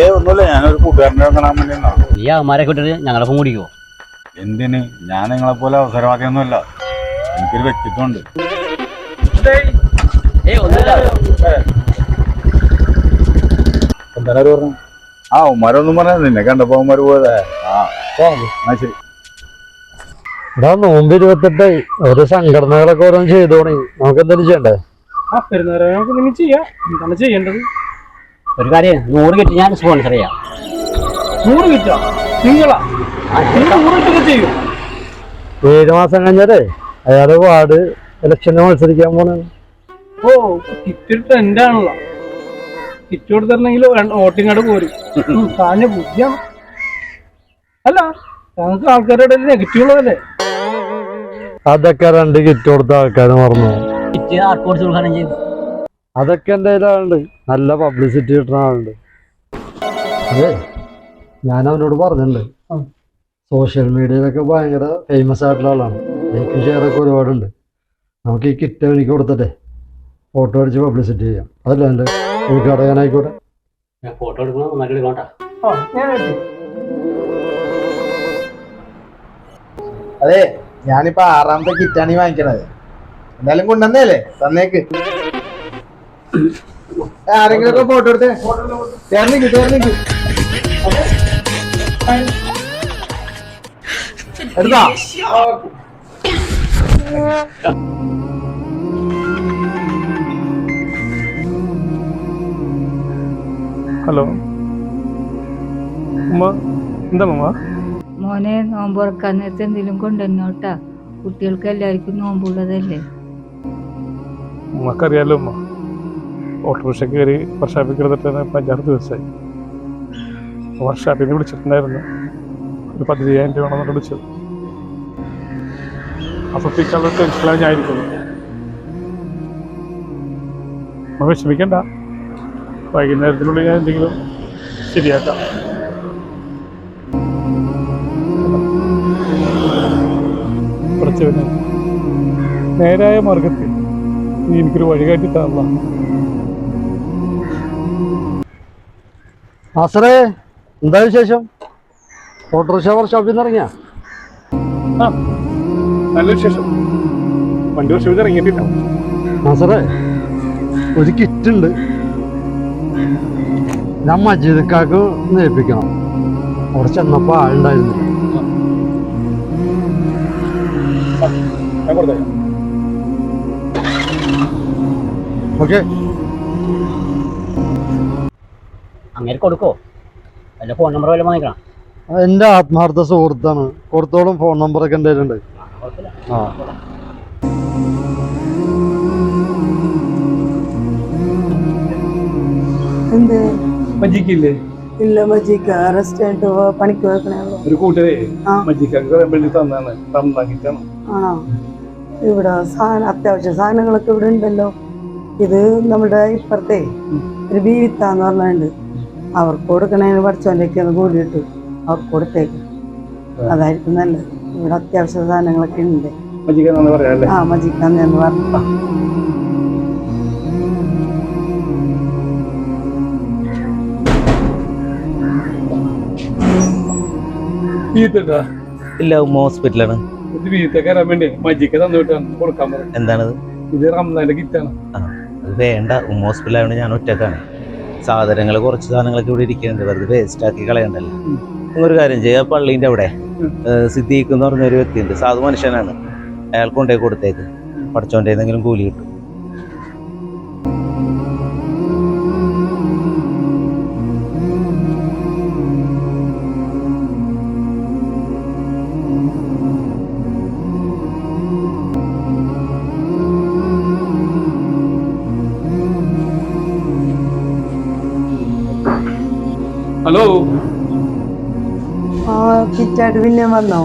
ഏ ഒന്നുമില്ല. ഞാനൊരു കൂട്ടുകാരനെ കാണാൻ വേണ്ടി വന്നതാ. നീ അവന്മാരെ വിട്ടിട്ട് ഞങ്ങളൊപ്പം കുടിക്കുമോ എന്തിന്? ഞാൻ നിങ്ങളെ പോലെ അവസരവാദിയൊന്നുമല്ല. എനിക്കൊരു വ്യക്തിത്വം ഉണ്ട് ആ ഉമ്മാരൊന്നും പറയാ നിന്നെ കണ്ടപ്പോ ഉമ്മാര് പോയതാ. ആ ശരി. ഇതാ നോമ്പ് ഇരുപത്തെട്ട്. ഓരോ സംഘടനകളൊക്കെ ഓരോന്ന് ചെയ്തോണി. നമുക്ക് എന്തെങ്കിലും ചെയ്യണ്ടേ? ആ പെരുന്നാൾ നമുക്ക് നിങ്ങൾ ചെയ്യാം. എന്താണ് ചെയ്യേണ്ടത്? ഒരു കാര്യം നൂറ് കിട്ടി ഞാൻ സ്പോൺസർ ചെയ്യാം. നൂറ് കിറ്റാ നിങ്ങളാ? നിങ്ങൾ നൂറ് കിട്ടൊക്കെ ചെയ്യും? ഏഴ് മാസം കഴിഞ്ഞാലേ അയാളെ വാർഡ് ഇലക്ഷന് മത്സരിക്കാൻ പോണ. ഓ കിറ്റ് എന്റെ ട്രെൻഡ് ആണല്ലോ കിറ്റ് കൊടുത്തിരുന്നെങ്കിൽ വോട്ടിംഗ് അവിടെ പോരും. ഉം, കാഞ്ഞ ബുദ്ധിയാണ് അല്ല ഞങ്ങൾക്ക് ആൾക്കാരുടെ നെഗറ്റീവ് ഉള്ളതല്ലേ? അതൊക്കെ രണ്ട് കിറ്റ് കൊടുത്ത ആൾക്കാർ മറന്നു. കിറ്റ് ആർക്ക് കൊടുത്ത് കൊടുക്കാനും ചെയ്യും അതൊക്കെ എന്റെ കയ്യിലുണ്ട് നല്ല പബ്ലിസിറ്റി കിട്ടുന്ന ആളുണ്ട്. അതെ ഞാൻ അവനോട് പറഞ്ഞിട്ടുണ്ട്. സോഷ്യൽ മീഡിയയിലൊക്കെ ഭയങ്കര ഫേമസ് ആയിട്ടുള്ള ആളാണ്. ലൈക്കും ഷെയറൊക്കെ ഒരുപാടുണ്ട്. നമുക്ക് ഈ കിറ്റ് എനിക്ക് കൊടുത്തിട്ടെ ഫോട്ടോ അടിച്ച് പബ്ലിസിറ്റി ചെയ്യാം. അതല്ല എന്റെ ഉദ്ഘാടകനായിക്കോട്ടെ ഞാൻ ഫോട്ടോ എടുക്കണം നന്നായിട്ട് എടുക്കണ്ട ആ ഞാൻ അതെ ഞാനിപ്പോ ആറാമത്തെ കിറ്റാണ് ഈ വാങ്ങിക്കണത്. എന്തായാലും കൊണ്ടുവന്നേ അല്ലേ തന്നേക്ക്. ആരെങ്കിലും ഒക്കെ ഫോട്ടോ എടുത്തേ? ചേർന്നിക്ക് ചേർന്നിക്ക് എടുത്താ? ഹലോ. ഉമ്മ എന്താ മമ്മ മോനെ നോമ്പ് തുറക്കാൻ നേരത്തെ എന്തെങ്കിലും കൊണ്ടുവന്നോട്ടാ കുട്ടികൾക്ക് എല്ലാവർക്കും നോമ്പുള്ളതല്ലേ? ഉമ്മക്കറിയാലോ ഉമ്മ? ഓട്ടോറിക്ഷ കയറി വർഷാപ്പിൽ കിടന്നിട്ട് അഞ്ചാറ് ദിവസമായി. വർഷാപ്പിൽ നിന്ന് വിളിച്ചിട്ടുണ്ടായിരുന്നു. ഒരു പതിനയ്യായിരം രൂപ വേണമെന്നൊക്കെ വിളിച്ചത്. അപ്പോൾ പിക്കുള്ള ടെൻഷനിലാണ് ഞാൻ ഇരിക്കുന്നത് നമ്മൾ വിഷമിക്കണ്ട. വൈകുന്നേരത്തിനുള്ളിൽ ഞാൻ എന്തെങ്കിലും ശരിയാക്കാം. നേരായ മാർഗത്തിൽ നീ എനിക്കൊരു വഴികാട്ടി തന്ന ആസറേ എന്താ വിശേഷം? ഓട്ടോറിക്ഷ വർക്ക്ഷോപ്പിൽ നിന്ന് ഇറങ്ങിയ? നല്ല വിശേഷം. വണ്ടി വർഷം ഇറങ്ങിയിട്ടില്ല. ആസറേ ഒരു കിറ്റ് ഉണ്ട് ഞാൻ മജീദക്കാക്ക് നേപ്പിക്കണം അവിടെ ചെന്നപ്പോ ആളുണ്ടായിരുന്നു. ഓക്കെ. അങ്ങനെ കൊടുക്കോ? അല്ല ഫോൺ നമ്പർ വല്ല വാങ്ങിക്കണം? എന്റെ ആത്മാർത്ഥ സുഹൃത്താണ്. കൊടുത്തോളം ഫോൺ നമ്പറൊക്കെ എന്റെ കയ്യിലുണ്ട്. ആ എന്ത്? ഇല്ല മജിക്ക് പണിക്ക് വെക്കണേ ഒരു കൂട്ടരെ വേണ്ടി തന്നാണ് തന്നാക്കിട്ടാണ് ആണോ ഇവിടെ സാധനം അത്യാവശ്യ സാധനങ്ങളൊക്കെ ഇവിടെ ഉണ്ടല്ലോ. ഇത് നമ്മുടെ ഇപ്പുറത്തെ ഒരു ബീവിത്താന്ന് പറഞ്ഞുണ്ട് അവർക്ക് കൊടുക്കണേന് പഠിച്ചോന്റെയൊക്കെ ഒന്ന് കൂടിയിട്ട് അവർക്ക് കൊടുത്തേക്ക്. അതായിരിക്കും നല്ലത്. ഇവിടെ അത്യാവശ്യ സാധനങ്ങളൊക്കെ ഉണ്ട്. ആ മജിക്കാന്ന് എന്ന് പറഞ്ഞു. ഇല്ല ഉമ്മ ഹോസ്പിറ്റലാണ്. ഇത് വീത്തെ കയറാൻ വേണ്ടി മജിക്ക് തന്നു വിട്ടാണ് കൊടുക്കാൻ പറഞ്ഞു എന്താണത്? ഇത് റംസാന്റെ കിറ്റാണ്. അത് വേണ്ട. ഉമ്മ ഹോസ്പിറ്റലായതുകൊണ്ട് ഞാൻ ഒറ്റക്കാണ്. സാധനങ്ങൾ കുറച്ച് സാധനങ്ങളൊക്കെ ഇവിടെ ഇരിക്കുന്നുണ്ട്. വെറുതെ വേസ്റ്റ് ആക്കി കളയണ്ടല്ലോ. ഒരു കാര്യം ചെയ്യുക. പള്ളീന്റെ അവിടെ സിദ്ദീഖ് എന്ന് പറഞ്ഞൊരു വ്യക്തിയുണ്ട്. സാധു മനുഷ്യനാണ്. അയാൾ കൊണ്ടുപോയി കൊടുത്തേക്ക്. പഠിച്ചോണ്ടേ എന്തെങ്കിലും കൂലി കിട്ടും. ഹലോ പിന്നെ വന്നോ?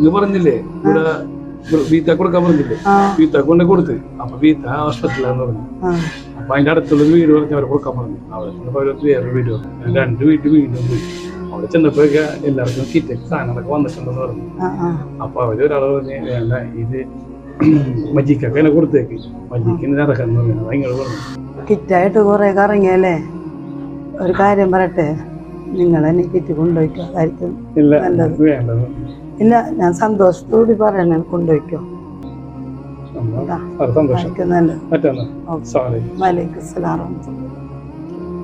ഇത് പറഞ്ഞില്ലേ? ഇവിടെ വീത്ത കൊടുക്കാൻ പറഞ്ഞില്ലേ? വീത്ത കൊണ്ട് കൊടുത്ത്. അപ്പൊ വീത്ത ആശുപത്രിയിലാന്ന് പറഞ്ഞു. അപ്പൊ അതിന്റെ വീട് പറഞ്ഞ് അവരെ കൊടുക്കാൻ പറഞ്ഞു. അവിടെ ചെന്നപ്പോ വേറൊരു വീട് പറഞ്ഞു. രണ്ട് വീട്ടിൽ വീണ്ടും പോയി. അവിടെ ചെന്നപ്പോഴൊക്കെ എല്ലാവർക്കും കിറ്റക്ക് സാധനങ്ങളൊക്കെ വന്നിട്ടുണ്ടെന്ന് പറഞ്ഞു. അപ്പൊ അവർ ഒരാൾ പറഞ്ഞു വേണ്ട ഇത് മജിക്കൊക്കെ എന്നെ കൊടുത്തേക്ക്. മജിക്കിന് പറഞ്ഞു. അത് ഇങ്ങനെ പറഞ്ഞു കിറ്റായിട്ട് കുറെ കറങ്ങിയല്ലേ? ഒരു കാര്യം പറയട്ടെ? നിങ്ങൾ എന്നെ കിറ്റ് കൊണ്ടുപോയിക്കോ? അതായിരിക്കും ഇല്ല നല്ലത്. വേണ്ടത്. ഇല്ല ഞാൻ സന്തോഷത്തോടി പറയണ കൊണ്ടുപോയിക്കോ.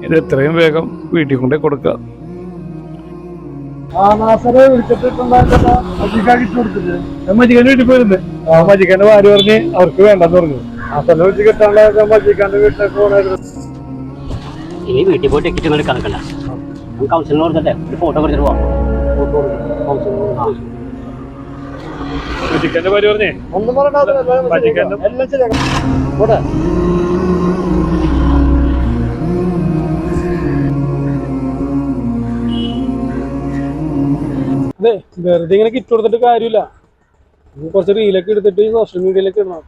ഇത് എത്രയും വേഗം വീട്ടിൽ കൊണ്ടേ കൊടുക്കുക. മജിക്കാന്റെ ഭാര്യ പറഞ്ഞ് അവർക്ക് വേണ്ടെന്ന് പറഞ്ഞു. ആ സ്ഥലം വിളിച്ച് കിട്ടാണ്ടായ മജിക്കാന്റെ വീട്ടിലേക്ക് പോകണായിരുന്നു ഇനി വീട്ടിൽ പോയിട്ട് ടിക്കറ്റ് ഒന്നും എടുക്കാൻ നിൽക്കണ്ട നമുക്ക് കൗൺസിലിന് കൊടുത്തിട്ടെ ഒരു ഫോട്ടോ കൊടുത്തിട്ട് പോവാം. പറഞ്ഞേ? ഒന്നും എല്ലാം ശരിയാക്കാം പോട്ടെ. അതെ വെറുതെ ഇങ്ങനെ കിറ്റ് കൊടുത്തിട്ട് കാര്യമില്ല. കുറച്ച് റീലൊക്കെ എടുത്തിട്ട് സോഷ്യൽ മീഡിയയിലൊക്കെ ഇടണം.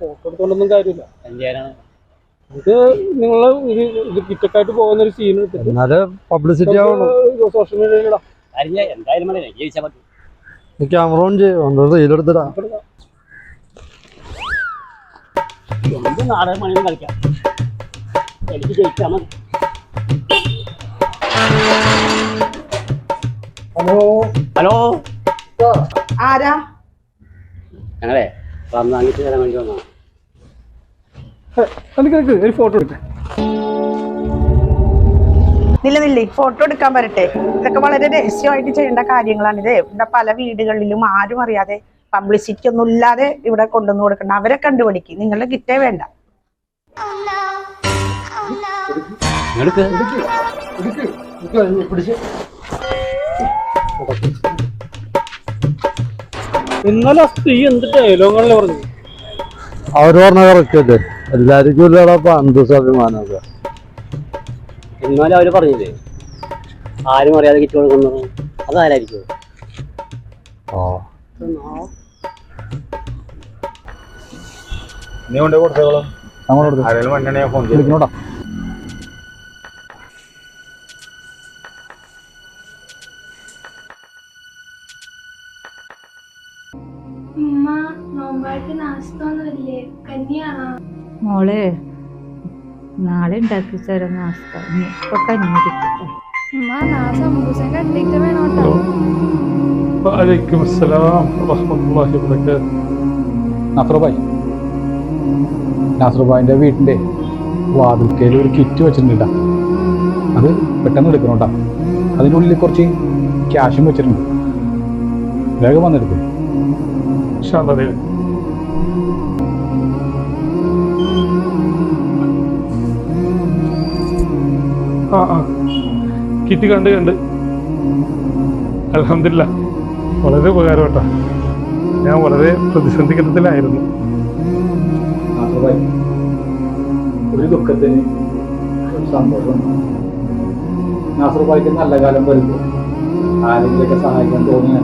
ഫോട്ടോ എടുത്തോണ്ടൊന്നും കാര്യമില്ല. ഇത് നിങ്ങൾ ഇത് ഇത് പോകുന്ന ഒരു സീൻ എടുത്തിട്ട് എന്നാലും പബ്ലിസിറ്റി ആവണം സോഷ്യൽ മീഡിയയിൽ ഇടാം എന്തായാലും ക്യാമറ ഓൺ ചെയ്യും റീലെടുത്തിടാ എന്ത് നാടകം മണിയും കളിക്കാം. എനിക്ക് ജയിച്ചാൽ മതി. ഹലോ. ഹലോ? ആരാ? ഞങ്ങളെ വന്നാങ്ങിട്ട് തരാൻ വേണ്ടി വന്നതാണ് എനിക്ക് നിനക്ക് ഒരു ഫോട്ടോ എടുക്കാം. നില്ല നില്ല ഫോട്ടോ എടുക്കാൻ വരട്ടെ. ഇതൊക്കെ വളരെ രഹസ്യമായിട്ട് ചെയ്യേണ്ട കാര്യങ്ങളാണ് ഇത് ഇവിടെ പല വീടുകളിലും ആരും അറിയാതെ പബ്ലിസിറ്റി ഒന്നും ഇല്ലാതെ ഇവിടെ കൊണ്ടുവന്ന് കൊടുക്കണ്ട. അവരെ കണ്ടുപിടിക്കും. നിങ്ങളുടെ കിറ്റേ വേണ്ട. ഇന്നലെ സ്ത്രീ എന്ത് ഡയലോഗാണല്ലോ പറഞ്ഞു അവർ പറഞ്ഞ കറക്റ്റ് എല്ലാവർക്കും ഇല്ലടാ അന്തസ് അഭിമാനമൊക്കെ എന്നാലും അവർ പറഞ്ഞില്ലേ? ആരും അറിയാതെ കിറ്റ് കൊടുക്കുന്നു അതാരായിരിക്കും? ഓ നീ കൊണ്ട് കൊടുത്തോളാം അങ്ങോട്ട് ആരെങ്കിലും വണ്ടി ഫോൺ ചെയ്തു വിളിക്കണോടാ. ഉമ്മ നോമ്പായിട്ട് നാശത്തൊന്നുമില്ലേ കഞ്ഞിയാണോ മോളെ നാളെ ഉണ്ടാക്കി തരാം നാസ്ത. ഇപ്പൊ കഞ്ഞി വീട്ടിന്റെ വാതിൽക്കയിൽ ഒരു കിറ്റ് വെച്ചിട്ടുണ്ട് അത് പെട്ടെന്ന് എടുക്കണോട്ടാ. ഉള്ളിൽ കുറച്ച് ക്യാഷും വെച്ചിട്ടുണ്ട്. വേഗം വന്നെടുക്കും. ഇൻഷാ ആ ആ. കിറ്റ് കണ്ട് കണ്ട്. അലഹമില്ല വളരെ ഉപകാരപ്പെട്ടാ. ഞാൻ വളരെ പ്രതിസന്ധി ഘട്ടത്തിലായിരുന്നു ഒരു ദുഃഖത്തിന് ഒരു സന്തോഷം. നാസറുബായിക്ക് നല്ല കാലം വരുമ്പോൾ ആരെങ്കിലൊക്കെ സഹായിക്കാൻ തോന്നിയ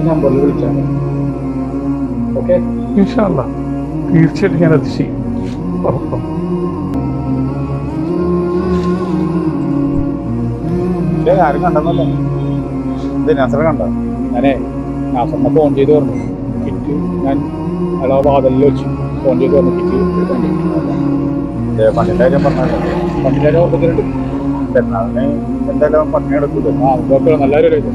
ഈ നമ്പറിൽ വിളിച്ചാൽ മതി. ഓക്കെ? തീർച്ചയായിട്ടും ഞാൻ അത് ചെയ്യും. ഉറപ്പാണ് ഏ ആരും കണ്ടെന്നല്ലേ ഇത് നസറ കണ്ട? ഞാനേ നാസറിനെ ഫോൺ ചെയ്ത് പറഞ്ഞു. കിറ്റ് ഞാൻ അയാളെ വാതിലിൽ വെച്ച് ഫോൺ ചെയ്ത് പറഞ്ഞു. കിറ്റ് പണ്ടിന്റെ കാര്യം പറഞ്ഞല്ലോ പണ്ടിന്റെ ഓർമ്മത്തിലുണ്ട് പെരുന്നാളിന് എന്തായാലും പട്ടിണി എടുക്കൂല്ലോ ആ കുഴപ്പമില്ല നല്ല കാര്യം